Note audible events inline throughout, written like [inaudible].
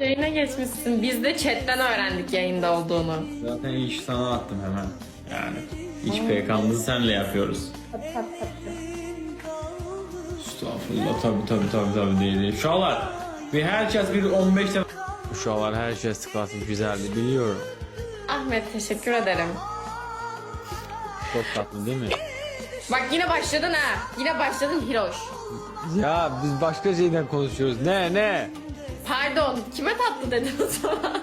Yayına geçmişsin. Biz de chatten öğrendik yayında olduğunu. Zaten ilk sana attım hemen. Yani iç PK'mızı senle yapıyoruz. Estağfurullah tabi tabi tabi tabi değil değil. Uşaqlar bir herkes bir 15 dəfə Uşaqlar hər kəs tıklasın güzeldi biliyorum. Ahmet teşekkür ederim. Çok tatlı değil mi? Bak yine başladın ha. Yine başladın Hiroş. Ya biz başka şeyden konuşuyoruz. Ne ne? Pardon kime tatlı dedin o zaman?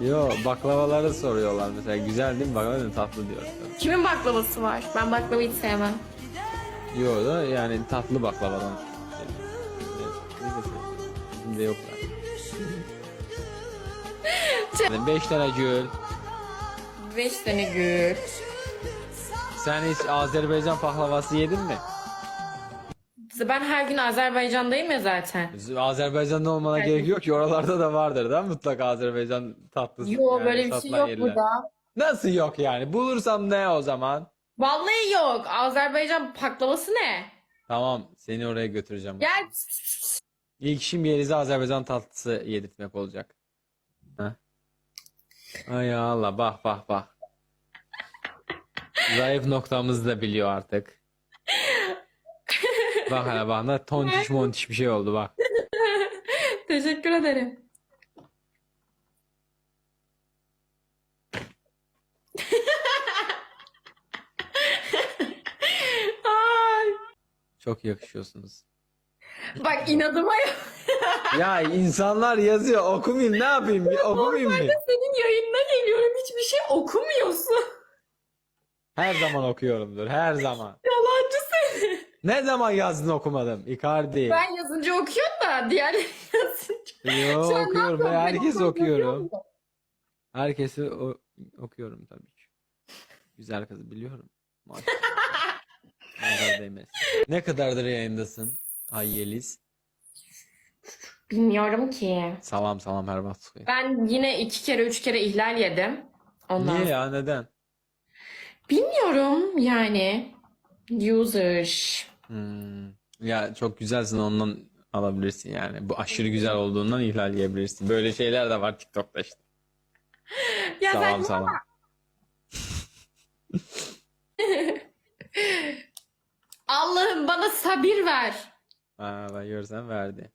Yo baklavaları soruyorlar mesela. Güzel değil mi? Baklava dedim, tatlı diyoruz. Kimin baklavası var? Ben baklavayı hiç sevmem. Yo da yani tatlı baklavadan. Şimdi yok yani. Beş tane gül. Beş tane gül. Sen hiç Azerbaycan paklavası yedin mi? Ben her gün Azerbaycan'dayım ya zaten. Azerbaycan'da olmana Evet. gerek yok ki oralarda da vardır da mutlaka Azerbaycan tatlısı. Yo yani böyle bir şey yok yerler. burada. Nasıl yok yani? Bulursam ne o zaman? Vallahi yok. Azerbaycan baklavası ne? Tamam seni oraya götüreceğim. Gel. İlk işim Yeliz'e Azerbaycan tatlısı yedirtmek olacak. Heh. Ay Allah bak bak bak. Zayıf noktamızı da biliyor artık. [laughs] Bak hele bak ne tontiş montiş bir şey oldu bak. [laughs] Teşekkür ederim. [laughs] Ay. Çok yakışıyorsunuz. Bak inadıma ya. [laughs] Ya insanlar yazıyor okumayayım ne yapayım okumayayım mı? Senin yayınına geliyorum hiçbir şey okumuyorsun. Her zaman okuyorumdur her zaman. Ne zaman yazdın okumadım Icardi. Ben yazınca okuyorum da diğerleri [laughs] yazınca. Yo ne okuyorum ben Ben herkes okuyorum? Herkesi o- okuyorum tabii ki. Güzel kızı biliyorum. Maşallah. Nazar değmez. Ne kadardır yayındasın? Ay Yeliz. Bilmiyorum ki. Salam salam her vakit. Ben yine iki kere üç kere ihlal yedim. Ondan Niye ya neden? Bilmiyorum yani. User. Hmm. Ya çok güzelsin ondan alabilirsin yani. Bu aşırı güzel olduğundan ihlal yiyebilirsin. Böyle şeyler de var TikTok'ta işte. [laughs] Ya sen Salam salam. [laughs] Allah'ım bana sabır ver. Ha, ben görsem verdi.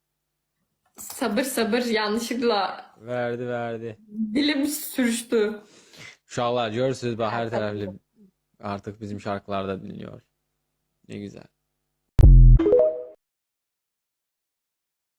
Sabır sabır yanlışlıkla Verdi verdi. dilim sürüştü. Uşaqlar görürsünüz bak her taraflı artık bizim şarkılarda dinliyor. Ne güzel.